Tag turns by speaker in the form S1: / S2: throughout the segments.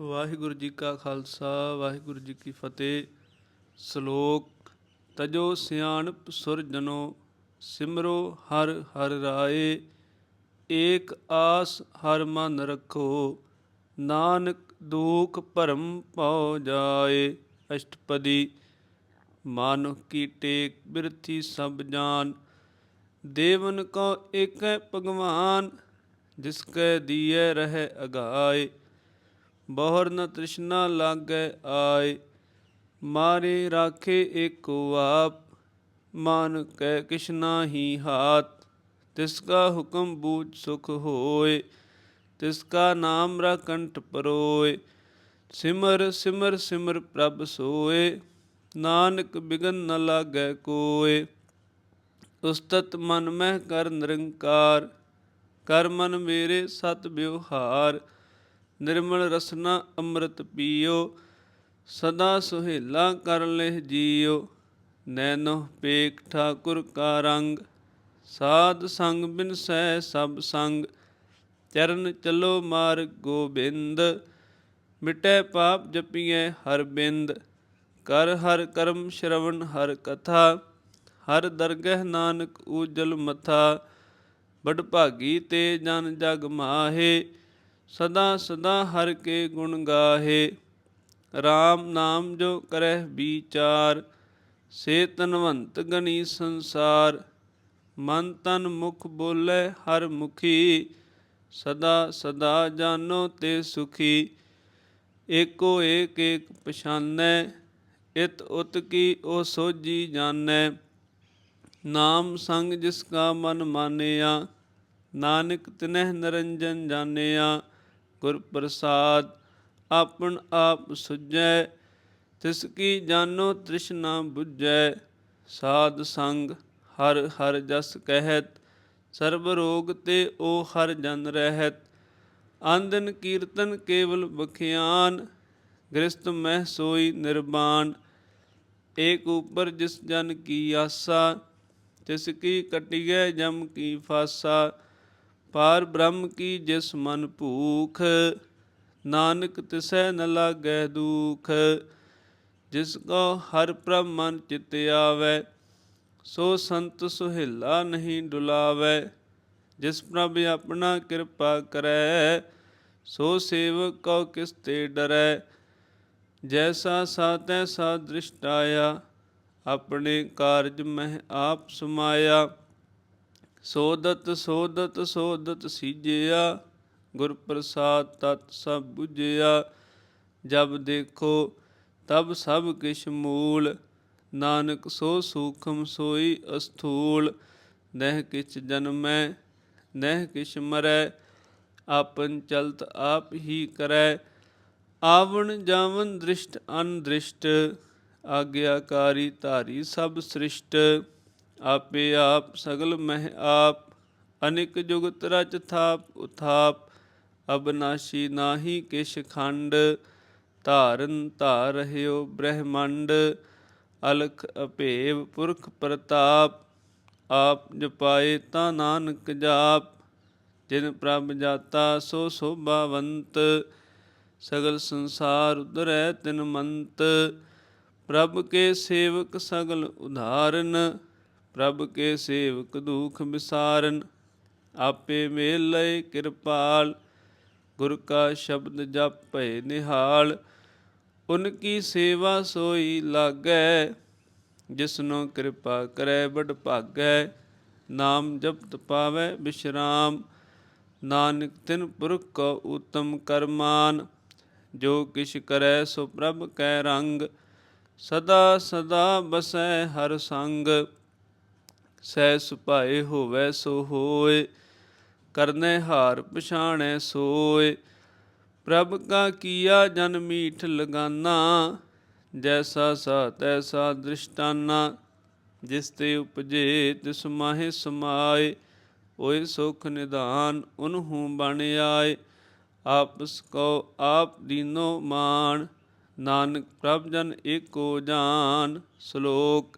S1: ਵਾਹਿਗੁਰੂ ਜੀ ਕਾ ਖਾਲਸਾ, ਵਾਹਿਗੁਰੂ ਜੀ ਕੀ ਫਤਿਹ। ਸ਼ਲੋਕ, ਤਜੋ ਸਿਆਣਪ ਸੁਰਜਨੋ, ਸਿਮਰੋ ਹਰ ਹਰ ਰਾਏ, ਏਕ ਆਸ ਹਰ ਮਨ ਰੱਖੋ, ਨਾਨਕ ਦੁਖ ਭਰਮ ਪਉ ਜਾਏ। ਅਸ਼ਟਪਦੀ ਮਾਨੁ ਕੀ ਟੇਕ ਬਿਰਥੀ ਸਭ ਜਾਨ, ਦੇਵਨ ਕੋ ਏਕੈ ਭਗਵਾਨ, ਜਿਸ ਕੈ ਦੀਐ ਰਹਿ ਅਗਾਏ। ਬਹੁਰ ਨ ਤ੍ਰਿਸ਼ਨਾ ਲਾਗੈ ਆਏ, ਮਾਰੇ ਰਾਖੇ ਏਕੋ ਆਪ ਮਾਨ ਕੈ ਕਿਸ਼ਨਾ ਹੀ ਹਾਤ ਤਿਸ ਕਾ ਹੁਕਮ ਬੂਝ ਸੁਖ ਹੋਏ ਤਿਸ ਕਾ ਨਾਮ ਰਕੰਠ ਪਰੋਏ, ਸਿਮਰ ਸਿਮਰ ਸਿਮਰ ਪ੍ਰਭ ਸੋਏ, ਨਾਨਕ ਬਿਗਨ ਨ ਲਾਗੈ ਕੋਏ, ਉਸਤਤ ਮਨ ਮਹਿ ਕਰ ਨਿਰੰਕਾਰ, ਕਰ ਮਨ ਮੇਰੇ ਸਤ ਵਿਵਹਾਰ ਨਿਰਮਲ ਰਸਨਾ ਅੰਮ੍ਰਿਤ ਪੀਓ, ਸਦਾ ਸੁਹੇਲਾ ਕਰ ਲਹਿ ਜੀਓ। ਨੈਨੋ ਪੇਖ ਠਾਕੁਰ ਕਾ ਰੰਗ, ਸਾਧ ਸੰਗ ਬਿਨ ਸਹਿ ਸਭ ਸੰਗ। ਚਰਨ ਚਲੋ ਮਾਰ ਗੋਬਿੰਦ, ਮਿਟੈ ਪਾਪ ਜਪੀਐ ਹਰ ਬਿੰਦ। ਕਰ ਹਰ ਕਰਮ ਸ਼ਰਵਣ ਹਰ ਕਥਾ, ਹਰ ਦਰਗਹਿ ਨਾਨਕ ਉਜਲ ਮਥਾ। ਬੜ ਭਾਗੀ ਤੇ ਜਨ ਜਗ ਮਾਹੇ ਸਦਾ ਸਦਾ ਹਰ ਕੇ ਗੁਣ ਗਾਹੇ RAM ਨਾਮ ਜੋ ਕਰਹਿ ਵਿਚਾਰ ਸੇ ਤਨਵੰਤ ਗਣੀ ਸੰਸਾਰ, ਮਨ ਤਨ ਮੁਖ ਬੋਲੇ ਹਰ ਮੁਖੀ, ਸਦਾ ਸਦਾ ਜਾਨੋ ਤੇ ਸੁਖੀ, ਏਕੋ ਏਕ ਏਕ ਪਛਾਨੈ, ਇਤ ਉਤ ਕੀ ਉਹ ਸੋਜੀ ਜਾਣੈ, ਨਾਮ ਸੰਗ ਜਿਸ ਕਾ ਮਨ ਮਾਨਿਆ, ਨਾਨਕ ਤਿਨਹਿ ਨਰੰਜਨ ਜਾਣਿਆ ਗੁਰ ਪ੍ਰਸਾਦ ਆਪਨ ਆਪ ਸੁਝੈ, ਤਿਸ ਕੀ ਜਾਨੋ ਤ੍ਰਿਸ਼ਨਾ 부ਜੈ ਸਾਧ ਸੰਗ ਹਰ ਹਰ ਜਸ ਕਹਿਤ, ਸਰਬ ਰੋਗ ਤੇ ਓ ਹਰ ਜਨ ਰਹਿਤ। ਆਂਦਨ ਕੀਰਤਨ ਕੇਵਲ ਬਖਿਆਨ ਗ੍ਰਸਤ ਮਹਿ ਸੋਈ ਨਿਰਬਾਨ ਏਕ ਉਪਰ ਜਿਸ ਜਨ ਕੀ ਆਸਾ, ਤਿਸ ਕੀ ਕਟਿਐ ਜਮ ਕੀ ਫਾਸਾ। ਪਾਰ ਬ੍ਰਹਮ ਕੀ ਜਿਸ ਮਨ ਭੂਖ, ਨਾਨਕ ਤਿਸੈ ਨ ਲਾਗੈ ਦੁਖ। ਜਿਸ ਕੋ ਹਰ ਪ੍ਰਭ ਮਨ ਚਿਤ ਆਵੈ, ਸੋ ਸੰਤ ਸੁਹੇਲਾ ਨਹੀਂ ਡੁਲਾਵੈ। ਜਿਸ ਪ੍ਰਭ ਆਪਣਾ ਕਿਰਪਾ ਕਰੈ, ਸੋ ਸੇਵਕ ਕੋ ਕਿਸ ਤੇ ਡਰੈ। ਜੈਸਾ ਸਾ ਤੈਸਾ ਦ੍ਰਿਸ਼ਟ ਆਪਣੇ ਕਾਰਜ ਮਹਿ ਆਪ ਸਮਾਇਆ। ਸੋਦਤ ਸੋਦਤ ਸੋਦਤ ਸੀਜਿਆ ਗੁਰ ਪ੍ਰਸਾਦ ਤਤ ਸਭ 부ਜਿਆ ਜਬ ਦੇਖੋ ਤਬ ਸਭ ਕਿਛ ਮੂਲ, ਨਾਨਕ ਸੋ ਸੂਖਮ ਸੋਈ ਅਸਥੂਲ। ਨਹਿ ਕਿਛ ਜਨਮੈ, ਨਹਿ ਕਿਛ ਮਰੈ, ਆਪਨ ਚਲਤ ਆਪ ਹੀ ਕਰੈ। ਆਵਣ ਜਾਵਨ ਦ੍ਰਿਸ਼ਟ ਅਨਦ੍ਰਿਸ਼ਟ, ਆਗਿਆਕਾਰੀ ਧਾਰੀ ਸਭ ਸ੍ਰਿਸ਼ਟ। ਆਪੇ ਆਪ ਸਗਲ ਮਹਿ ਆਪ, ਅਨਿਕ ਜੁਗਤ ਰਚ ਥਾਪ, ਉਥਾਪ, ਅਬਨਾਸ਼ੀ ਨਾਹੀ ਕਿਛ ਖੰਡ, ਧਾਰਨ ਧਾਰ ਰਹਿਓ ਬ੍ਰਹਮੰਡ, ਅਲਖ ਅਭੇਵ ਪੁਰਖ ਪ੍ਰਤਾਪ, ਆਪ ਜਪਾਏ ਤਾਂ ਨਾਨਕ ਜਾਪ, ਜਿਨ ਪ੍ਰਭ ਜਾਤਾ ਸੋ ਸੋਭਾਵੰਤ, ਸਗਲ ਸੰਸਾਰ ਉਦਰੈ ਤਿਨ ਮੰਤ, ਪ੍ਰਭ ਕੇ ਸੇਵਕ ਸਗਲ ਉਧਾਰਨ ਪ੍ਰਭ ਕੇ ਸੇਵਕ ਦੁਖ ਵਿਸਾਰਨ ਆਪੇ ਮੇਲ ਲਏ ਕਿਰਪਾਲ, ਗੁਰ ਕਾ ਸ਼ਬਦ ਜਪ ਭਏ ਨਿਹਾਲ, ਉਨ ਕੀ ਸੇਵਾ ਸੋਈ ਲਾਗੈ, ਜਿਸਨੋ ਕਿਰਪਾ ਕਰੈ ਬੜ ਭਾਗੈ, ਨਾਮ ਜਪਤ ਪਾਵੈ ਬਿਸ਼ਰਾਮ, ਨਾਨਕ ਤਿਨ ਪੁਰਖ ਕੋ ਉਤਮ ਕਰਮਾਨ, ਜੋ ਕਿਛ ਕਰੈ ਸੋ ਪ੍ਰਭ ਕੈ ਰੰਗ, ਸਦਾ ਸਦਾ ਬਸੈ ਹਰ ਸੰਗ ਸਹਿ ਸੁਭਾਏ ਹੋਵੇ ਸੋ ਹੋਏ, ਕਰਨੇ ਹਾਰ ਪਛਾਣੈ ਸੋਏ। ਪ੍ਰਭ ਕਾ ਕੀਆ ਜਨ ਮੀਠ ਲਗਾਨਾ, ਜੈਸਾ ਸਾ ਤੈਸਾ ਦ੍ਰਿਸ਼ਟਾਨਾ, ਜਿਸ ਤੇ ਉਪਜੇ ਤਿਸ ਮਾਹੇ ਸਮਾਏ। ਓਏ ਸੁਖ ਨਿਧਾਨ, ਉਨਹੂ ਬਣ ਆਏ। ਆਪਸ ਕੋ ਆਪ ਦੀਨੋ ਮਾਨ ਨਾਨਕ ਪ੍ਰਭ ਜਨ ਏਕੋ ਜਾਨ। ਸ਼ਲੋਕ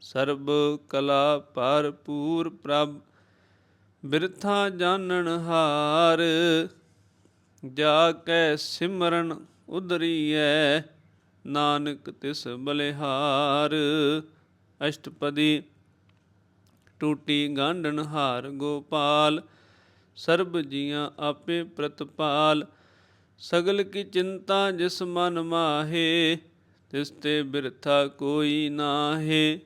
S1: ਸਰਬ ਕਲਾ ਭਰਪੂਰ ਪ੍ਰਭ, ਬਿਰਥਾ ਜਾਣਨ ਹਾਰ। ਜਾ ਕੈ ਸਿਮਰਨ ਉਦਰੀਐ ਨਾਨਕ ਤਿਸ ਬਲਿਹਾਰ। ਅਸ਼ਟਪਦੀ ਟੂਟੀ ਗਾਂਢਨ ਹਾਰ ਗੋਪਾਲ, ਸਰਬ ਜੀਆਂ ਆਪੇ ਪ੍ਰਤਪਾਲ। ਸਗਲ ਕੀ ਚਿੰਤਾ ਜਿਸ ਮਨ ਮਾਹੇ, ਤਿਸ ਤੇ ਬਿਰਥਾ ਕੋਈ ਨਾਹੇ।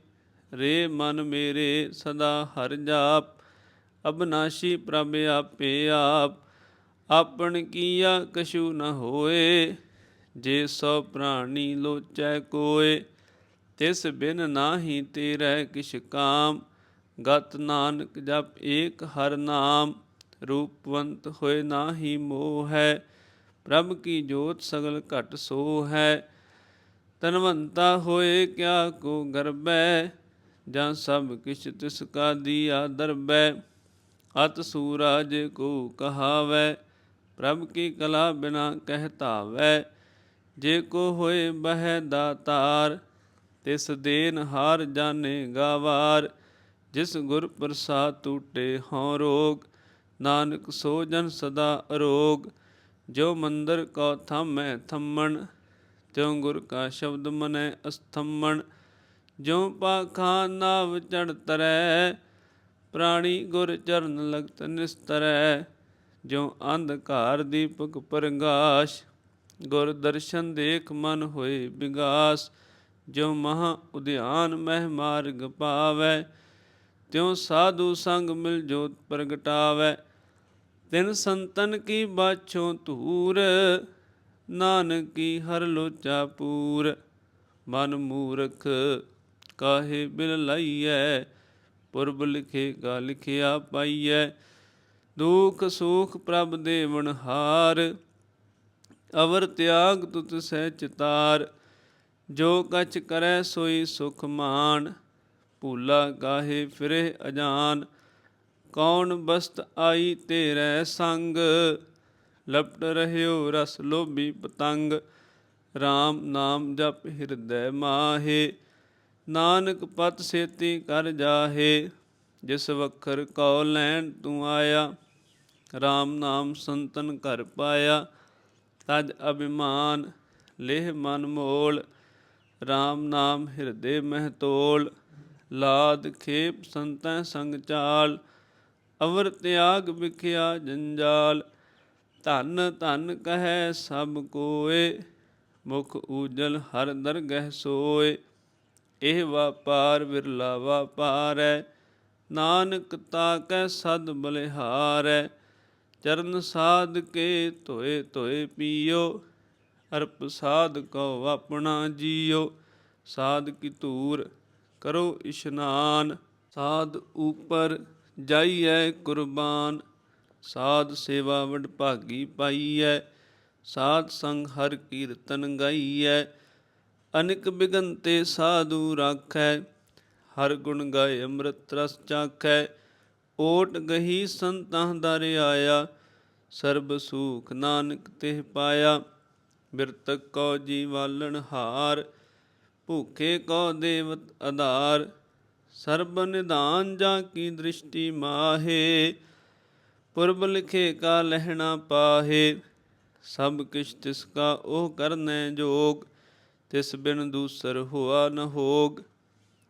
S1: ਰੇ ਮਨ ਮੇਰੇ ਸਦਾ ਹਰ ਜਾਪ, ਅਬਨਾਸ਼ੀ ਪ੍ਰਭ ਆਪੇ ਆਪ, ਆਪਣ ਕੀਆ ਕਛੂ ਨ ਹੋਏ, ਜੇ ਸੋ ਪ੍ਰਾਣੀ ਲੋਚੈ ਕੋਏ, ਤਿਸ ਬਿਨ ਨਾਹੀ ਤੇਰੇ ਕਿਛ ਕਾਮ, ਗਤ ਨਾਨਕ ਜਪ ਏਕ ਹਰ ਨਾਮ, ਰੂਪਵੰਤ ਹੋਏ ਨਾਹੀ ਮੋਹ ਹੈ, ਪ੍ਰਭ ਕੀ ਜੋਤ ਸਗਲ ਘਟ ਸੋ ਹੈ, ਤਨਵੰਤਾ ਹੋਏ ਕਿਆ ਕੋ ਗਰਬੈ ਜਾਂ ਸਭ ਕਿਛ ਤਿਸ ਕਾ ਦੀਆ ਦਰਬੈ ਅਤ ਸੂਰਜ ਕੋ ਕਹਾਵੈ, ਪ੍ਰਭ ਕੀ ਕਲਾ ਬਿਨਾ ਕਹਿਤਾਵੈ ਜੇ ਕੋ ਹੋਏ ਬਹਿ ਦਾਤਾਰ ਤਿਸ ਦੇਨ ਹਾਰ ਜਾਣੇ ਗਾਵਾਰ। ਜਿਸ ਗੁਰ ਪ੍ਰਸਾਦ ਟੂਟੇ ਹਉ ਰੋਗ, ਨਾਨਕ ਸੋ ਜਨ ਸਦਾ ਅਰੋਗ। ਜੋ ਮੰਦਰ ਕੋ ਥਾਮੈ ਥੰਮਣ, ਤਿਉ ਗੁਰ ਕਾ ਸ਼ਬਦ ਮਨੈ ਅਸਥੰਮਣ। ਜੋ ਪਾਖਾਂ ਨਾਵ ਚੜ ਤਰੈ, ਪ੍ਰਾਣੀ ਗੁਰ ਚਰਨ ਲਗਤ ਨਿਸਤਰੈ। ਜੋ ਅੰਧਕਾਰ ਦੀਪਕ ਪ੍ਰਗਾਸ਼, ਗੁਰ ਦਰਸ਼ਨ ਦੇਖ ਮਨ ਹੋਏ ਵਿਗਾਸ ਜੋ ਮਹਾ ਉਦਿਆਨ ਮਹਿ ਮਾਰਗ ਪਾਵੈ, ਤਿਉ ਸਾਧੂ ਸੰਗ ਮਿਲ ਜੋਤ ਪ੍ਰਗਟਾਵੈ। ਤਿਨ ਸੰਤਨ ਕੀ ਬਾਛੋਂ ਧੂਰ, ਨਾਨਕ ਕੀ ਹਰ ਲੋਚਾ ਪੂਰ। ਮਨ ਮੂਰਖ ਕਾਹੇ ਬਿਲ ਲਾਈਐ? ਪੁਰਬ ਲਿਖੇ, ਗਾ ਲਿਖਿਆ ਪਾਈਐ। ਦੁਖ ਸੁਖ ਪ੍ਰਭ ਦੇਵਨ ਹਾਰ, ਅਵਰ ਤਿਆਗ ਤੁਤ ਸਹਿ ਚਿਤਾਰ ਜੋ ਕਛ ਕਰੈ ਸੋਈ ਸੁਖ ਮਾਨ ਭੂਲਾ ਕਾਹੇ ਫਿਰੇ ਅਜਾਨ। ਕੌਣ ਬਸਤ ਆਈ ਤੇਰੇ ਸੰਗ, ਲਪਟ ਰਹਿਓ ਰਸ ਲੋਭੀ ਪਤੰਗ। RAM ਨਾਮ ਜਪ ਹਿਰਦੈ ਮਾਹੇ। ਨਾਨਕ ਪਤ ਸੇਤੀ ਕਰ ਜਾਹੇ, ਜਿਸ ਵਖਰ ਕਉ ਲੈਣ ਤੂੰ ਆਇਆ RAM ਨਾਮ ਸੰਤਨ ਘਰ ਪਾਇਆ, ਤਜ ਅਭਿਮਾਨ ਲੇਹ ਮਨ ਮੋਲ RAM ਨਾਮ ਹਿਰਦੇ ਮਹਿ ਤੋਲ, ਲਾਦ ਖੇਪ ਸੰਤੈ ਸੰਗ ਚਾਲ, ਅਵਰ ਤਿਆਗ ਵਿਖਿਆ ਜੰਜਾਲ, ਧਨ ਧਨ ਕਹੈ ਸਭ ਕੋਏ, ਮੁਖ ਊਜਲ ਹਰ ਦਰਗਹਿ ਸੋਏ। ਇਹ ਵਾਪਾਰ ਵਿਰਲਾ ਵਾਪਾਰੈ ਨਾਨਕ ਤਾਕੈ ਸਦ ਬਲਿਹਾਰੈ ਚਰਨ ਸਾਧ ਕੇ ਧੋਏ ਧੋਏ ਪੀਓ, ਅਰਪ ਸਾਧ ਕੋ ਆਪਣਾ ਜੀਓ। ਸਾਧ ਕੀ ਧੂਰ ਕਰੋ ਇਸ਼ਨਾਨ, ਸਾਧ ਉਪਰ ਜਾਈਐ ਕੁਰਬਾਨ। ਸਾਧ ਸੇਵਾ ਵਡ ਭਾਗੀ ਪਾਈਐ, ਸਾਧ ਸੰਗ ਹਰ ਕੀਰਤਨ ਗਾਈਐ। ਅਨਿਕ ਬਿਗੰਤੇ ਸਾਧੂ ਰਾਖੈ, ਹਰ ਗੁਣ ਗਾਏ ਅੰਮ੍ਰਿਤ ਰਸ ਚਾਖੈ। ਓਟ ਗਹੀ ਸੰਤਾਂ ਦਰ ਆਇਆ ਸਰਬ ਸੂਖ ਨਾਨਕ ਤਿਹ ਪਾਇਆ। ਬਿਰਤਕ ਕੋ ਜੀਵਾਲਣ ਹਾਰ, ਭੂਖੇ ਕੋ ਦੇਵਤ ਆਧਾਰ ਸਰਬ ਨਿਧਾਨ ਜਾਂ ਕੀ ਦ੍ਰਿਸ਼ਟੀ ਮਾਹੇ, ਪੁਰਬ ਲਿਖੇ ਕਾ ਲਹਿਣਾ ਪਾਹੇ। ਸਭ ਕਿਛ ਤਿਸ ਕਾ ਉਹ ਕਰਨੈ ਜੋਗ ਤਿਸ ਬਿਨ ਦੂਸਰ ਹੋਆ ਨ ਹੋਗ।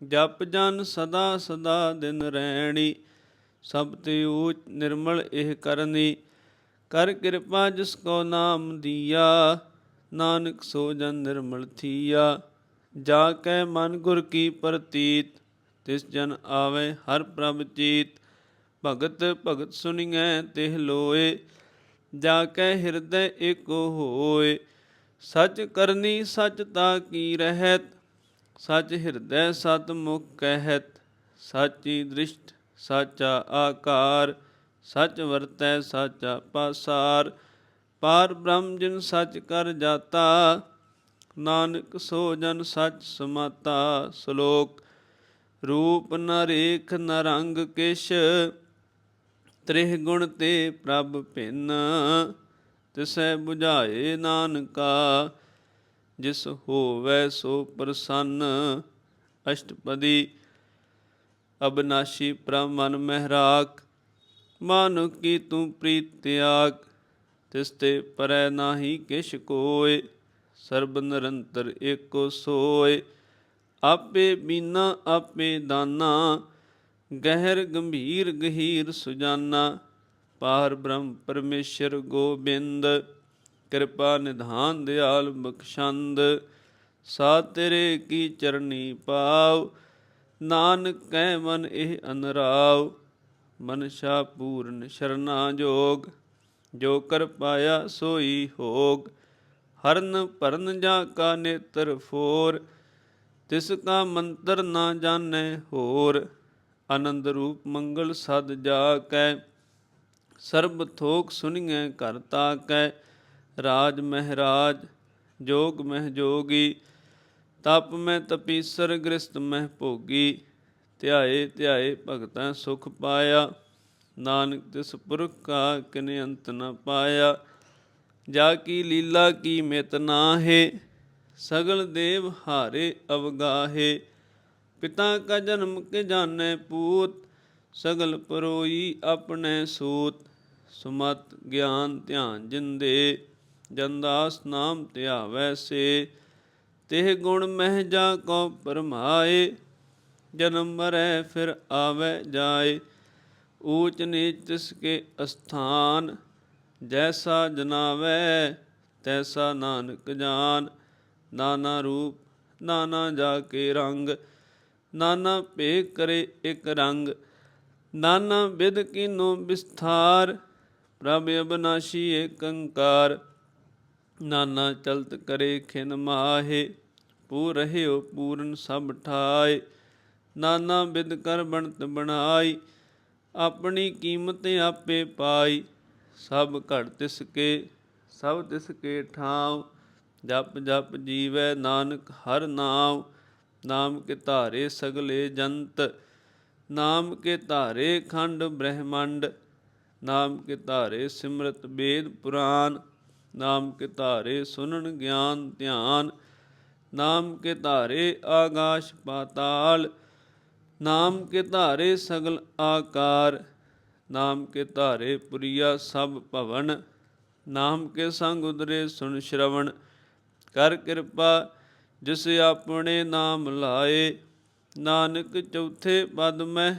S1: ਜਪ ਜਨ ਸਦਾ ਸਦਾ ਦਿਨ ਰਹਿਣੀ ਸਭ ਤੇ ਊਚ ਨਿਰਮਲ ਇਹ ਕਰਨੀ। ਕਰ ਕਿਰਪਾ ਜਿਸ ਕੋ ਨਾਮ ਦੀਆ, ਨਾਨਕ ਸੋ ਜਨ ਨਿਰਮਲ ਥੀਆ। ਜਾ ਕੈ ਮਨ ਗੁਰ ਕੀ ਪ੍ਰਤੀਤ, ਤਿਸ ਜਨ ਆਵੇ ਹਰ ਪ੍ਰਭ ਚੀਤ। ਭਗਤ ਭਗਤ ਸੁਣੀਐ ਤਿਹ ਲੋਏ, ਜਾ ਕੈ ਹਿਰਦੈ ਏਕੋ ਹੋਏ। ਸਚ ਕਰਨੀ ਸਚ ਤਾ ਕੀ ਰਹਿਤ? ਸਚ ਹਿਰਦੈ ਸਤ ਮੁਖ ਕਹਿਤ। ਸਾਚੀ ਦ੍ਰਿਸ਼ਟ ਸਾਚਾ ਆਕਾਰ। ਸਚ ਵਰਤੈ ਸਾਚਾ ਪਾਸਾਰ। ਪਾਰ ਬ੍ਰਹਮ ਜਿਨ ਸਚ ਕਰ ਜਾਤਾ, ਨਾਨਕ ਸੋ ਜਨ ਸਚ ਸਮਾਤਾ। ਸ਼ਲੋਕ, ਰੂਪ ਨਰੇਖ ਨਰੰਗ ਨ ਰੰਗ ਕਿਛ, ਤ੍ਰਿਹ ਗੁਣ ਤੇ ਪ੍ਰਭ ਭਿੰਨ। ਤਿਸੈ 부ਝਾਏ ਨਾਨਕਾ, ਜਿਸ ਹੋਵੈ ਸੋ ਪ੍ਰਸੰਨ। ਅਸ਼ਟਪਦੀ ਅਬਨਾਸ਼ੀ ਪ੍ਰਮਨ ਮਹਿਰਾਕ ਮਾਨੁ ਕੀ ਤੂੰ ਪ੍ਰੀਤਿਆਗ ਤਿਸ ਤੇ ਪਰੈ ਨਾਹੀ ਕਿਛ ਕੋਇ, ਸਰਬ ਨਿਰੰਤਰ ਏਕੋ ਸੋਏ ਆਪੇ ਬੀਨਾ ਆਪੇ ਦਾਨਾ, ਗਹਿਰ ਗੰਭੀਰ ਗਹੀਰ ਸੁਜਾਨਾ। ਪਾਰ ਬ੍ਰਹਮ ਪਰਮੇਸ਼ਰ ਗੋਬਿੰਦ, ਕਿਰਪਾ ਨਿਧਾਨ ਦਿਆਲ ਬਖਸ਼ੰਦ ਸਾ ਤੇਰੇ ਕੀ ਚਰਨੀ ਪਾਉ, ਨਾਨਕ ਕਹਿ ਮਨ ਇਹ ਅਨਰਾਵ ਮਨਸ਼ਾ ਪੂਰਨ ਸ਼ਰਨਾ ਜੋਗ, ਜੋ ਕਰ ਪਾਇਆ ਸੋਈ ਹੋਗ, ਹਰਨ ਭਰਨ ਜਾ ਕਾ ਨੇਤਰ ਫੋਰ, ਤਿਸ ਕਾ ਮੰਤਰ ਨਾ ਜਾਣੈ ਹੋਰ, ਆਨੰਦ ਰੂਪ ਮੰਗਲ ਸਦ ਜਾ ਕੈ ਸਰਬ ਥੋਕ ਸੁਣੀਐ ਘਰ ਤਾਕੈ, ਰਾਜ ਮਹਿਰਾਜ, ਜੋਗ ਮਹਿ ਜੋਗੀ, ਤਪ ਮੈਂ ਤਪੀਸਰ ਗ੍ਰਸਤ ਮਹਿ ਭੋਗੀ, ਧਿਆਏ ਧਿਆਏ ਭਗਤਾਂ ਸੁਖ ਪਾਇਆ, ਨਾਨਕ ਤਿਸ ਪੁਰਖ ਕਾ ਕਿਨੇ ਅੰਤ ਨ ਪਾਇਆ, ਜਾ ਕੀ ਲੀਲਾ ਕੀ ਮਿਤ ਨਾਹੇ, ਸਗਲ ਦੇਵ ਹਾਰੇ ਅਵਗਾਹੇ, ਪਿਤਾ ਕਾ ਜਨਮ ਕੇ ਜਾਣੈ ਪੂਤ, ਸਗਲ ਪਰੋਈ ਆਪਣੇ ਸੂਤ ਸੁਮਤ ਗਿਆਨ ਧਿਆਨ ਜਿੰਦੇ ਜੰਦਾਸ ਨਾਮ ਧਿਆਵੈ ਸੇ, ਤਿਹ ਗੁਣ ਮਹਿ ਜਾ ਕੋ ਪਰਮਾਏ, ਜਨਮ ਮਰੈ ਫਿਰ ਆਵੈ ਜਾਏ। ਊਚ ਨੀਚ ਤਿਸ ਕੇ ਅਸਥਾਨ, ਜੈਸਾ ਜਨਾਵੈ ਤੈਸਾ ਨਾਨਕ ਜਾਨ। ਨਾਨਾ ਰੂਪ, ਨਾਨਾ ਜਾ ਕੇ ਰੰਗ, ਨਾਨਾ ਭੇ ਕਰੇ ਇਕ ਰੰਗ। ਨਾਨਾ ਵਿਦ ਕੀਨੋ ਵਿਸਥਾਰ ਪ੍ਰਭ ਅਬਨਾਸ਼ੀ ਏਕੰਕਾਰ ਨਾਨਾ ਚਲਤ ਕਰੇ ਖਿਨ ਮਾਹੇ ਪੂਰ ਰਹਿਓ ਪੂਰਨ ਸਭ ਠਾਏ ਨਾਨਾ ਬਿਦ ਕਰ ਬਣਤ ਬਣਾਈ, ਆਪਣੀ ਕੀਮਤ ਆਪੇ ਪਾਈ। ਸਭ ਘੜ ਤਿਸ ਕੇ, ਸਭ ਤਿਸ ਕੇ ਠਾਉ। ਜਪ ਜਪ ਜੀਵੈ ਨਾਨਕ ਹਰ ਨਾਮ ਨਾਮ ਕੇ ਧਾਰੇ ਸਗਲੇ ਜੰਤ, ਨਾਮ ਕੇ ਧਾਰੇ ਖੰਡ ਬ੍ਰਹਮੰਡ। ਨਾਮ ਕੇ ਧਾਰੇ ਸਿਮਰਤ ਬੇਦ ਪੁਰਾਨ, ਨਾਮ ਕੇ ਧਾਰੇ ਸੁਨਨ ਗਿਆਨ ਧਿਆਨ, ਨਾਮ ਕੇ ਧਾਰੇ ਆਗਾਸ਼ ਪਾਤਾਲ, ਨਾਮ ਕੇ ਧਾਰੇ ਸਗਲ ਆਕਾਰ, ਨਾਮ ਕੇ ਧਾਰੇ ਪੁਰੀਆ ਸਭ ਭਵਨ, ਨਾਮ ਕੇ ਸੰਗ ਉਦਰੇ ਸੁਨ ਸ਼ਰਵਣ। ਕਰ ਕਿਰਪਾ ਜਿਸ ਆਪਣੇ ਨਾਮ ਲਾਏ, ਨਾਨਕ ਚੌਥੇ ਪਦ ਮੈਂ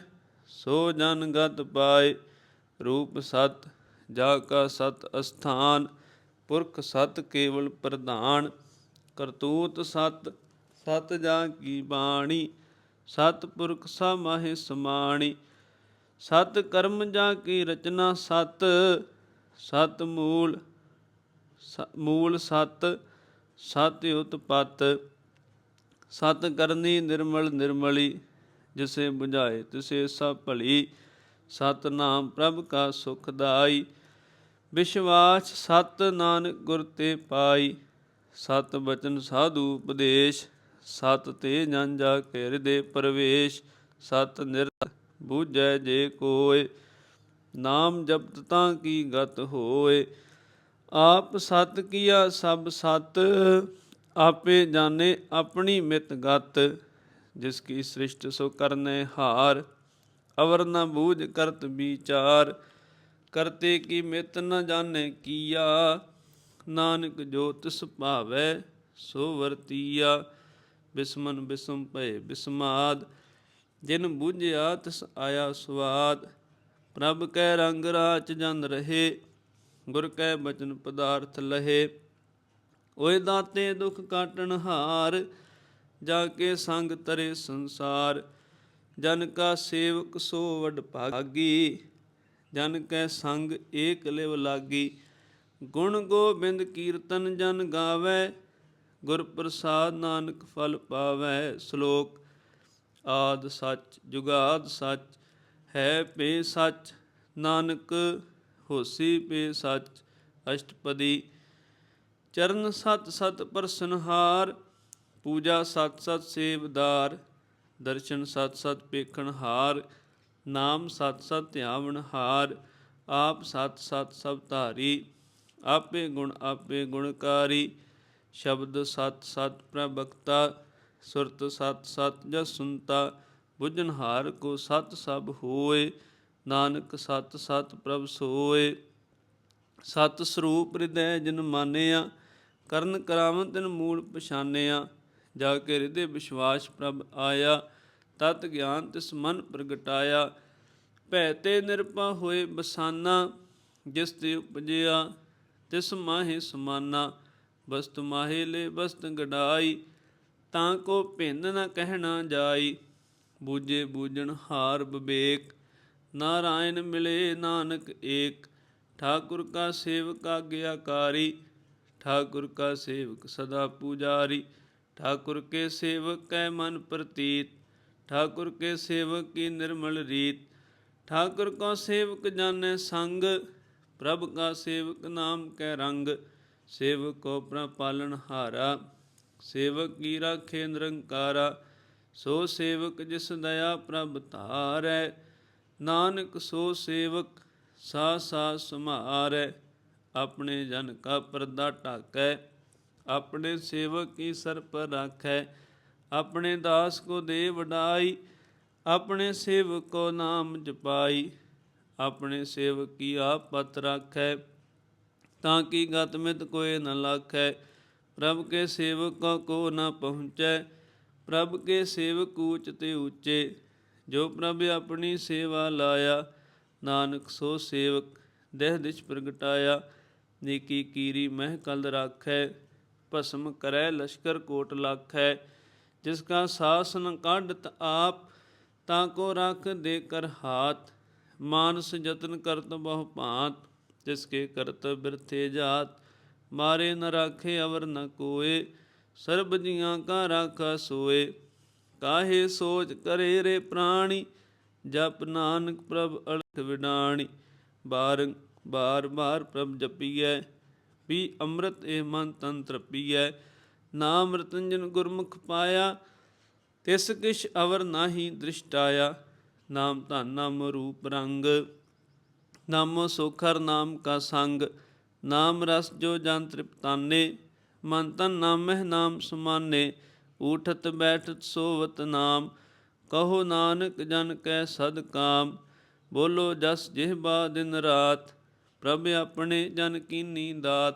S1: ਸੋ ਜਨ ਗਤ ਪਾਏ। ਰੂਪ ਸਤ, ਜਾ ਕਾ ਸਤ ਅਸਥਾਨ, ਪੁਰਖ ਸਤ ਕੇਵਲ ਪ੍ਰਧਾਨ, ਕਰਤੂਤ ਸਤ ਸਤ ਜਾਂ ਕੀ ਬਾਣੀ, ਸਤ ਪੁਰਖ ਸਮਾਹਿ ਸਮਾਣੀ, ਸਤ ਕਰਮ ਜਾ ਕੀ ਰਚਨਾ ਸਤ ਸਤ ਮੂਲ, ਸ- ਮੂਲ ਸਤ ਸਤ ਉਤਪਤ, ਸਤ ਕਰਨੀ ਨਿਰਮਲ ਨਿਰਮਲੀ, ਜਿਸੇ ਬੁਝਾਏ ਤਿਸੇ ਸਭ ਭਲੀ ਸਤ ਨਾਮ ਪ੍ਰਭ ਕਾ ਸੁਖਦਾਈ ਵਿਸ਼ਵਾਸ ਸਤ ਨਾਨਕ ਗੁਰ ਤੇ ਪਾਈ। ਸਤ ਬਚਨ ਸਾਧੂ ਉਪਦੇਸ਼, ਸਤ ਤੇ ਜਨ ਜਾ ਕੇ ਹਿਰਦੇ ਪ੍ਰਵੇਸ਼। ਸਤ ਨਿਰ ਬੂਝੈ ਜੇ ਕੋਇ ਨਾਮ ਜਪਤ ਤਾਂ ਕੀ ਗਤ ਹੋਏ। ਆਪ ਸਤ ਕੀਆ ਸਭ ਸਤ, ਆਪੇ ਜਾਣੇ ਆਪਣੀ ਮਿਤ ਗਤ। ਜਿਸ ਕੀ ਸ੍ਰਿਸ਼ਟ ਸੋ ਕਰਨੇ ਹਾਰ। ਅਵਰ ਨ ਬੂਝ ਕਰਤ ਵਿਚਾਰ, ਕਰਤੇ ਕੀ ਮਿਤ ਨ ਜਾਣੇ ਕੀਆ, ਨਾਨਕ ਜੋ ਤਿਸ ਭਾਵੈ ਸੋ ਵਰਤੀਆ, ਬਿਸਮਨ ਬਿਸਮ ਭਏ ਬਿਸਮਾਦ, ਜਿਨ ਬੂਝਿਆ ਤਿਸ ਆਇਆ ਸਵਾਦ, ਪ੍ਰਭ ਕੈ ਰੰਗ ਰਾਚ ਜਨ ਰਹੇ, ਗੁਰ ਕੈ ਬਚਨ ਪਦਾਰਥ ਲਹੇ, ਓਏ ਦਾਤੇ ਦੁਖ ਕਾਟਣ ਹਾਰ, ਜਾ ਕੇ ਸੰਗ ਤਰੇ ਸੰਸਾਰ ਜਨ ਕਾ ਸੇਵਕ ਸੋ ਵਡ ਭਾਗੀ, ਜਨ ਕੈ ਸੰਗ ਏਕ ਲਿਵ ਲਾਗੀ। ਗੁਣ ਗੋਬਿੰਦ ਕੀਰਤਨ ਜਨ ਗਾਵੇ, ਗੁਰ ਪ੍ਰਸਾਦ ਨਾਨਕ ਫਲ ਪਾਵੇ ਸ਼ਲੋਕ। ਆਦ ਸੱਚ, ਜੁਗਾਦ ਸੱਚ, ਹੈ ਪੇ ਸੱਚ, ਨਾਨਕ ਹੋਸੀ ਪੇ ਸੱਚ, ਅਸ਼ਟਪਦੀ। ਚਰਨ ਸਤ ਸਤ ਪਰਸਨਹਾਰ ਪੂਜਾ ਸਤ ਸਤ ਸੇਵਦਾਰ ਦਰਸ਼ਨ ਸਤ ਸਤ ਪੇਖਣ ਹਾਰ, ਨਾਮ ਸਤ ਸਤ ਧਿਆਵਨ ਹਾਰ, ਆਪ ਸਤ ਸਤ ਸਭ ਧਾਰੀ, ਆਪੇ ਗੁਣ ਆਪੇ ਗੁਣਕਾਰੀ, ਸ਼ਬਦ ਸਤ ਸਤ ਪ੍ਰਭਕਤਾ, ਸੁਰਤ ਸਤ ਸਤ ਜਸ ਸੁਨਤਾ ਬੁਝਨਹਾਰ ਕੋ ਸਤ ਸਭ ਹੋਏ, ਨਾਨਕ ਸਤ ਸਤ ਪ੍ਰਭ ਸੋਏ। ਸਤ ਸਰੂਪ ਹਿਰਦੈ ਜਿਨ ਮਾਨਿਆ, ਕਰਨ ਕਰਾਵਨ ਤਿਨ ਮੂਲ ਪਛਾਨਿਆ, ਜਾ ਕੇ ਹਿਰਦੇ ਵਿਸ਼ਵਾਸ ਪ੍ਰਭ ਆਇਆ ਤਤ ਗਿਆਨ ਤਿਸ ਮਨ ਪ੍ਰਗਟਾਇਆ, ਭੈ ਤੇ ਨਿਰਪਾ ਹੋਏ ਬਸਾਨਾ, ਜਿਸ ਤੇ ਉਪਜਿਆ, ਤਿਸ ਮਾਹੇ ਸਮਾਨਾ ਬਸਤ ਮਾਹੇ ਲੈ ਬਸਤ ਗਡਾਈ, ਤਾਂ ਕੋ ਭਿੰਨ ਨ ਕਹਿਣਾ ਜਾਈ, ਬੂਝੇ ਬੂਝਣ ਹਾਰ ਵਿਵੇਕ ਨਾਰਾਇਣ ਮਿਲੇ ਨਾਨਕ ਏਕ, ਠਾਕੁਰ ਕਾ ਸੇਵਕ ਆਗਿਆਕਾਰੀ ਠਾਕੁਰ ਕਾ ਸੇਵਕ ਸਦਾ ਪੂਜਾਰੀ, ਠਾਕੁਰ ਕੇ ਸੇਵਕ ਕੈ ਮਨ ਪ੍ਰਤੀਤ ਠਾਕੁਰ ਕੇ ਸੇਵਕ ਕੀ ਨਿਰਮਲ ਰੀਤ। ਠਾਕੁਰ ਕੋ ਸੇਵਕ ਜਾਣੈ ਸੰਗ, ਪ੍ਰਭ ਕਾ ਸੇਵਕ ਨਾਮ ਕੈ ਰੰਗ। ਸੇਵਕ ਕੋ ਪ੍ਰਭ ਪਾਲਨ ਹਾਰਾ, ਸੇਵਕ ਕੀ ਰਾਖੇ ਨਿਰੰਕਾਰਾ। ਸੋ ਸੇਵਕ ਜਿਸ ਦਇਆ ਪ੍ਰਭ ਧਾਰੈ, ਨਾਨਕ ਸੋ ਸੇਵਕ ਸਾ ਸਾ ਸਮਾਰੈ ਆਪਣੇ ਜਨ ਕਾ ਪਰਦਾ ਢਾਕੈ, ਆਪਣੇ ਸੇਵਕ ਕੀ ਸਰ ਪਰ ਰਾਖੈ। ਆਪਣੇ ਦਾਸ ਕੋ ਦੇ ਵਡਾਈ, ਆਪਣੇ ਸੇਵਕ ਕੋ ਨਾਮ ਜਪਾਈ, ਆਪਣੇ ਸੇਵਕ ਕੀ ਆਪ ਪਤ ਰਾਖੈ, ਤਾਂ ਕੀ ਗਤਮਿਤ ਕੋਏ ਨ ਲਾਖੈ। ਪ੍ਰਭ ਕੇ ਸੇਵਕ ਕੋ ਕੋ ਨ ਪਹੁੰਚੈ, ਪ੍ਰਭ ਕੇ ਸੇਵਕ ਊਚ ਤੇ ਊਚੇ। ਜੋ ਪ੍ਰਭ ਆਪਣੀ ਸੇਵਾ ਲਾਇਆ, ਨਾਨਕ ਸੋ ਸੇਵਕ ਦੇਹ ਦਿਸ਼ ਪ੍ਰਗਟਾਇਆ। ਨੇਕੀ ਕੀਰੀ ਮਹਿ ਕਲ ਰਾਖੈ, ਭਸਮ ਕਰੈ, ਲਸ਼ਕਰ ਕੋਟ ਲਾਖੈ। ਜਿਸ ਕਾ ਸਾਸਨ ਕੱਢਤ ਆਪ, ਤਾਂ ਕੋ ਰੱਖ ਦੇ ਕਰ ਹਾਥ। ਮਾਨਸ ਯਤਨ ਕਰਤ ਬਹੁ ਭਾਂਤ, ਜਿਸ ਕੇ ਕਰਤ ਬਿਰਥੇ ਜਾਤ। ਮਾਰੇ ਨ ਰਾਖੇ ਅਵਰ ਨ ਕੋਏ, ਸਰਬ ਜੀਆਂ ਕਾ ਰਾਖਾ ਸੋਏ। ਕਾਹੇ ਸੋਚ ਕਰੇ ਰੇ ਪ੍ਰਾਣੀ, ਜਪ ਨਾਨਕ ਪ੍ਰਭ ਅਲਖ ਵਿਡਾਣੀ। ਬਾਰ ਬਾਰ ਬਾਰ ਪ੍ਰਭ ਜਪੀਐ, ਵੀ ਅੰਮ੍ਰਿਤ ਇਹ ਮਨ ਤੰਤਰ ਪੀਐ ਨਾਮ ਰਤੰਜਨ ਗੁਰਮੁਖ ਪਾਇਆ, ਤਿਸ ਕਿਛ ਅਵਰ ਨਾਹੀ ਦ੍ਰਿਸ਼ਟਾਇਆ, ਨਾਮ ਧਨ ਨਾਮ ਰੂਪ ਰੰਗ। ਨਾਮੋ ਸੋਖਰ ਨਾਮ ਕਾ ਸੰਗ, ਨਾਮ ਰਸ ਜੋ ਜਨ ਤ੍ਰਿਪਤਾਨੇ ਮਨ ਤਨ ਨਾਮਹਿ ਨਾਮ ਸਮਾਨੇ, ਊਠਤ ਬੈਠਤ ਸੋਵਤ ਨਾਮ, ਕਹੋ ਨਾਨਕ ਜਨ ਕੈ ਸਦ ਕਾਮ। ਬੋਲੋ ਜਸ ਜਿਹਬਾ ਦਿਨ ਰਾਤ, ਪ੍ਰਭ ਆਪਣੇ ਜਨ ਕੀਨੀ ਦਾਤ,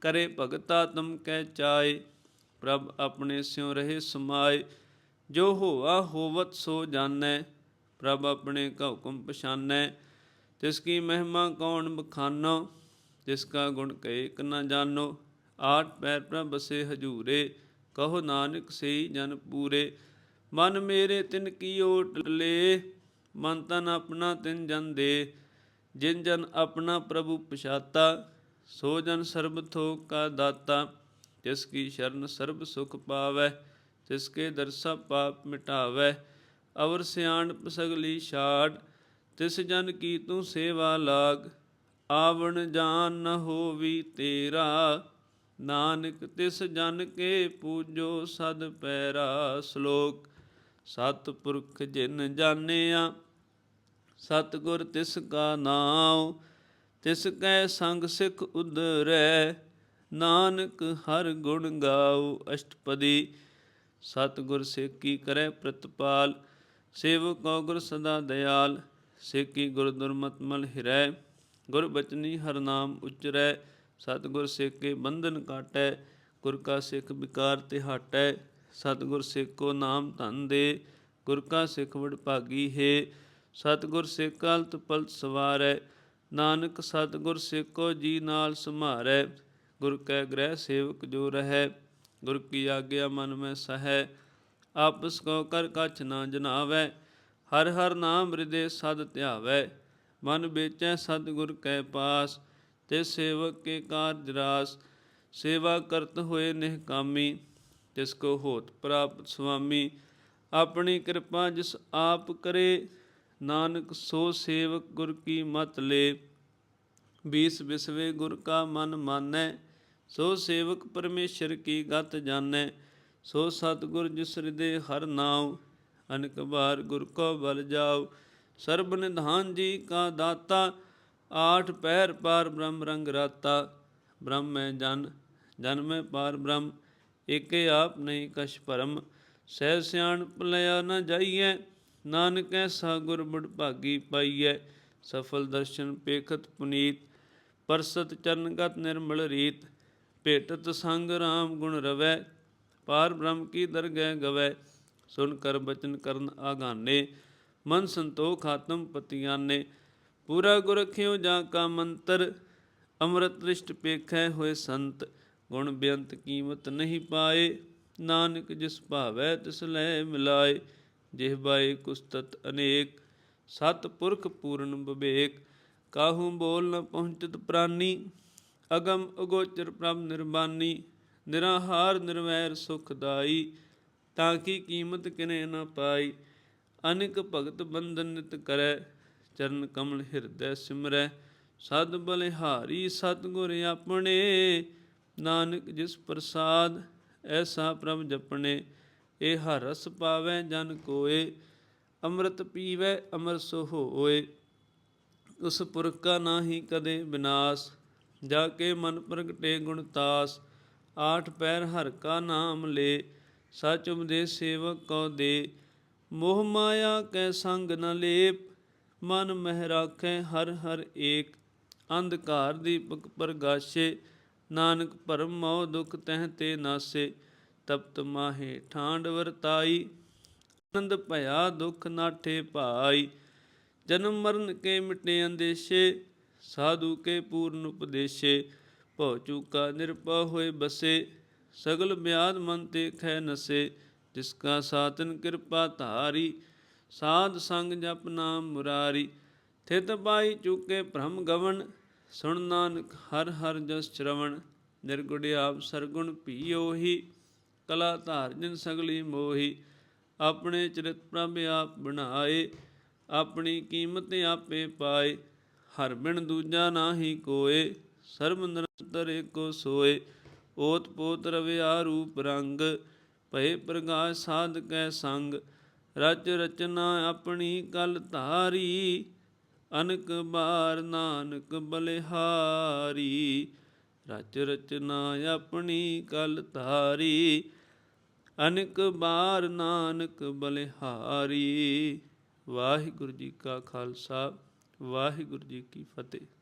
S1: ਕਰੇ ਭਗਤਾ ਤਮ ਕੈ ਚਾਏ। ਪ੍ਰਭ ਆਪਣੇ ਸਿਉ ਰਹੇ ਸਮਾਏ, ਜੋ ਹੋਆ ਹੋਵਤ ਸੋ ਜਾਣੈ, ਪ੍ਰਭ ਆਪਣੇ ਕਾ ਹੁਕਮ ਪਛਾਨੈ। ਤਿਸ ਕੀ ਮਹਿਮਾ ਕੌਣ ਬਖਾਨੋ ਤਿਸ ਕਾ ਗੁਣ ਕਏ ਕ ਨ ਜਾਣੋ ਆਠ ਪੈਰ ਪ੍ਰਭ ਬਸੇ ਹਜੂਰੇ, ਕਹੋ ਨਾਨਕ ਸੇ ਜਨ ਪੂਰੇ। ਮਨ ਮੇਰੇ ਤਿਨ ਕੀ ਓਟ ਲੇ, ਮਨ ਤਨ ਆਪਣਾ ਤਿਨ ਜਨ ਦੇ। ਜਿਨ ਜਨ ਆਪਣਾ ਪ੍ਰਭੂ ਪਛਾਤਾ, ਸੋ ਜਨ ਸਰਬ ਥੋਕ ਕਾ ਦਾਤਾ। ਤਿਸ ਕੀ ਸ਼ਰਨ ਸਰਬ ਸੁਖ ਪਾਵੈ, ਤਿਸ ਕੇ ਦਰਸਾ ਪਾਪ ਮਿਟਾਵੈ, ਅਵਰ ਸਿਆਣਪ ਸਗਲੀ ਛਾੜ, ਤਿਸ ਜਨ ਕੀ ਤੂੰ ਸੇਵਾ ਲਾਗ, ਆਵਣ ਜਾਨ ਨ ਹੋਵੀ ਤੇਰਾ, ਨਾਨਕ ਤਿਸ ਜਨ ਕੇ ਪੂਜੋ ਸਦ ਪੈਰਾ ਸ਼ਲੋਕ, ਸਤਿ ਜਿਨ ਜਾਣਿਆ ਸਤਿਗੁਰ ਤਿਸ ਕਾ ਨਾਮ ਤਿਸ ਕੈ ਸੰਗ ਸਿਖ ਉਦਰੈ ਨਾਨਕ ਹਰ ਗੁਣ ਗਾਉ ਅਸ਼ਟਪਦੀ, ਸਤਿਗੁਰ ਸੇਕੀ ਕਰੈ ਪ੍ਰਤਪਾਲ ਸੇਵ ਕੋ ਗੁਰ ਸਦਾ ਦਇਆਲ ਸੇਕੀ ਗੁਰ ਦੁਰਮਤ ਮਲ ਹਿਰੈ, ਗੁਰ ਬਚਨੀ ਹਰ ਨਾਮ ਉਚਰੈ, ਸਤਿਗੁਰ ਸੇਕੇ ਬੰਧਨ ਕਾਟੈ, ਗੁਰ ਕਾ ਸਿੱਖ ਵਿਕਾਰ ਤੇ ਹਟੈ, ਸਤਿਗੁਰ ਸੇਕੋ ਨਾਮ ਧਨ ਦੇ, ਗੁਰ ਕਾ ਸਿੱਖ ਵਡ ਭਾਗੀ ਹੈ, ਸਤਿਗੁਰ ਸਿੱਖ ਅਲਤ ਪਲਤ ਸਵਾਰੈ, ਨਾਨਕ ਸਤਿਗੁਰ ਸੇਕੋ ਜੀ ਨਾਲ ਸਮਾਰੈ ਗੁਰ ਕੈ ਗ੍ਰਹਿ ਸੇਵਕ ਜੋ ਰਹੈ, ਗੁਰ ਕੀ ਆਗਿਆ ਮਨ ਮੈਂ ਸਹੈ ਆਪਸ ਕੋ ਕਰ ਕਛ ਨਾ ਜਨਾਵੈ, ਹਰ ਹਰ ਨਾਮ ਹਿਰਦੇ ਸਦ ਧਿਆਵੈ, ਮਨ ਵੇਚੈ ਸਤਿਗੁਰ ਕੈ ਪਾਸ, ਤੇ ਸੇਵਕ ਕੇ ਕਾਰਜ ਰਾਸ, ਸੇਵਾ ਕਰਤ ਹੋਏ ਨਿਹਕਾਮੀ ਜਿਸ ਕੋ ਹੋਤ ਪ੍ਰਾਪਤ ਸੁਆਮੀ, ਆਪਣੀ ਕਿਰਪਾ ਜਿਸ ਆਪ ਕਰੇ, ਨਾਨਕ ਸੋ ਸੇਵਕ ਗੁਰ ਕੀ ਮਤ ਲੇ, ਬੀਸ ਬਿਸਵੇ ਗੁਰ ਕਾ ਮਨ ਮਾਨੈ ਸੋ ਸੇਵਕ ਪਰਮੇਸ਼ਰ ਕੀ ਗਤ ਜਾਣੈ, ਸੋ ਸਤਿਗੁਰ ਜਿਸ ਹਿਰਦੇ ਹਰ ਨਾਉ, ਅਨਕ ਬਾਰ ਗੁਰ ਕੋ ਬਲ ਜਾਉ। ਸਰਬ ਨਿਧਾਨ ਜੀ ਕਾ ਦਾਤਾ, ਆਠ ਪਹਿਰ ਪਾਰ ਬ੍ਰਹਮ ਰੰਗ ਰਾਤਾ। ਬ੍ਰਹਮ ਮੈਂ ਜਨ ਜਨ ਮੈਂ ਪਾਰ ਬ੍ਰਹਮ, ਏਕੇ ਆਪ ਨਹੀਂ ਕਛ ਭਰਮ। ਸਹਿ ਸਿਆਣ ਭਲਿਆ ਨਾ ਜਾਈਐ, ਨਾਨਕ ਐਸਾ ਗੁਰ ਬੜ ਭਾਗੀ ਪਾਈਐ। ਸਫਲ ਦਰਸ਼ਨ ਪੇਖਤ ਪੁਨੀਤ, ਪਰਸਤ ਚਰਨਗਤ ਨਿਰਮਲ ਰੀਤ। ਭੇਟਤ ਸੰਗ ਰਾਮ ਗੁਣ ਰਵੈ, ਪਾਰ ਬ੍ਰਹਮ ਕੀ ਦਰਗਹਿ ਗਵੈ, ਸੁਨ ਕਰ ਬਚਨ ਕਰਨ ਆਗਾਨੇ, ਮਨ ਸੰਤੋਖ ਆਤਮ ਪਤਿਆਨੇ। ਪੂਰਾ ਗੁਰ ਰਖਿਓ ਜਾ ਕਾ ਮੰਤਰ, ਅੰਮ੍ਰਿਤ ਦ੍ਰਿਸ਼ਟ ਪੇਖੈ ਹੋਏ ਸੰਤ, ਗੁਣ ਬੇਅੰਤ ਕੀਮਤ ਨਹੀਂ ਪਾਏ। ਨਾਨਕ ਜਿਸ ਭਾਵੈ ਤਿਸ ਲੈ ਮਿਲਾਏ ਜਿਹਬਾਏ ਕੁਸਤਤ ਅਨੇਕ, ਸਤ ਪੁਰਖ ਪੂਰਨ ਵਿਵੇਕ, ਕਾਹੂ ਬੋਲ ਨ ਪਹੁੰਚਤ ਪ੍ਰਾਨੀ। ਅਗਮ ਅਗੋਚਰ ਪ੍ਰਭ ਨਿਰਬਾਨੀ, ਨਿਰਾਹਾਰ ਨਿਰਵੈਰ ਸੁਖਦਾਈ ਤਾਂ ਕੀ ਕੀਮਤ ਕਿਨੇ ਨਾ ਪਾਈ? ਅਨਿਕ ਭਗਤ ਬੰਧਨ ਨਿਤ ਕਰੈ, ਚਰਨ ਕਮਲ ਹਿਰਦੈ ਸਿਮਰੈ। ਸਦ ਬਲਿਹਾਰੀ ਸਤਿਗੁਰ ਆਪਣੇ, ਨਾਨਕ ਜਿਸ ਪ੍ਰਸਾਦ ਐਸਾ ਪ੍ਰਭ ਜਪਣੇ, ਇਹ ਹਰ ਰਸ ਪਾਵੈ ਜਨ ਕੋਏ, ਅੰਮ੍ਰਿਤ ਪੀਵੈ ਅਮਰ ਸੋ ਹੋਏ। ਉਸ ਪੁਰਖ ਕਾ ਨਾਹੀ ਕਦੇ ਵਿਨਾਸ਼ ਜਾ ਕੇ ਮਨ ਪ੍ਰਗਟੇ ਗੁਣ ਤਾਸ, ਆਠ ਪੈਰ ਹਰ ਕਾ ਨਾਮ ਲੇ, ਸਚ ਉਪਦੇਸ਼ ਸੇਵਕ ਕੋ ਦੇ। ਮੋਹ ਮਾਇਆ ਕੈ ਸੰਗ ਨ ਲੇਪ, ਮਨ ਮਹਿ ਰਾਖੈ ਹਰ ਹਰ ਏਕ। ਅੰਧਕਾਰ ਦੀਪਕ ਪ੍ਰਗਾਸ਼ੇ, ਨਾਨਕ ਭਰਮ ਮੋਹ ਦੁਖ ਤਹਿ ਤੇ ਨਾਸੇ। ਤਪਤ ਮਾਹੇ ਠਾਂਡ ਵਰਤਾਈ, ਆਨੰਦ ਭਇਆ ਦੁਖ ਨਾਠੇ ਭਾਈ। ਜਨਮ ਮਰਨ ਕੇ ਮਿਟੇ ਅੰਦੇਸ਼ੇ ਸਾਧੂ ਕੇ ਪੂਰਨ ਉਪਦੇਸ਼ੇ, ਭਉ ਚੂਕਾ ਨਿਰਪਾ ਹੋਏ ਬਸੇ, ਸਗਲ ਬਿਆਦ ਮਨ ਤੇ ਖੈ ਨਸੇ, ਜਿਸ ਕਾ ਸਾਤਨ ਕਿਰਪਾ ਧਾਰੀ, ਸਾਧ ਸੰਗ ਜਪ ਨਾਮ ਮੁਰਾਰੀ, ਥਿਤ ਪਾਈ ਚੁਕੇ ਭ੍ਰਮ ਗਵਨ ਸੁਣ ਨਾਨਕ ਹਰ ਹਰ ਜਸ ਸ਼ਰਵਣ ਨਿਰਗੁਣ ਆਪ ਸਰਗੁਣ ਭੀਓਹੀ, ਕਲਾ ਧਾਰ ਜਿਨ ਸਗਲੀ ਮੋਹੀ, ਆਪਣੇ ਚਰਿਤ ਪ੍ਰਭ ਆਪ ਬਣਾਏ, ਆਪਣੀ ਕੀਮਤ ਆਪੇ ਪਾਏ ਹਰ ਬਿਨ ਦੂਜਾ ਨਾਹੀ ਕੋਏ, ਸਰਬ ਨਿਰੰਤਰ ਏਕੋ ਸੋਏ। ਓਤ ਪੋਤ ਰਵਿਆ ਰੂਪ ਰੰਗ ਭਏ ਪ੍ਰਗਾਸ਼ ਸਾਧ ਕੈ ਸੰਗ। ਰਚ ਰਚਨਾ ਆਪਣੀ ਕਲ ਧਾਰੀ, ਅਨਕ ਬਾਰ ਨਾਨਕ ਬਲਿਹਾਰੀ। ਰਚ ਰਚਨਾ ਆਪਣੀ ਕਲ ਧਾਰੀ, ਅਨਕ ਬਾਰ ਨਾਨਕ ਬਲਿਹਾਰੀ। ਵਾਹਿਗੁਰੂ ਜੀ ਕਾ ਖਾਲਸਾ। ਵਾਹਿਗੁਰੂ ਜੀ ਕੀ ਫਤਿਹ।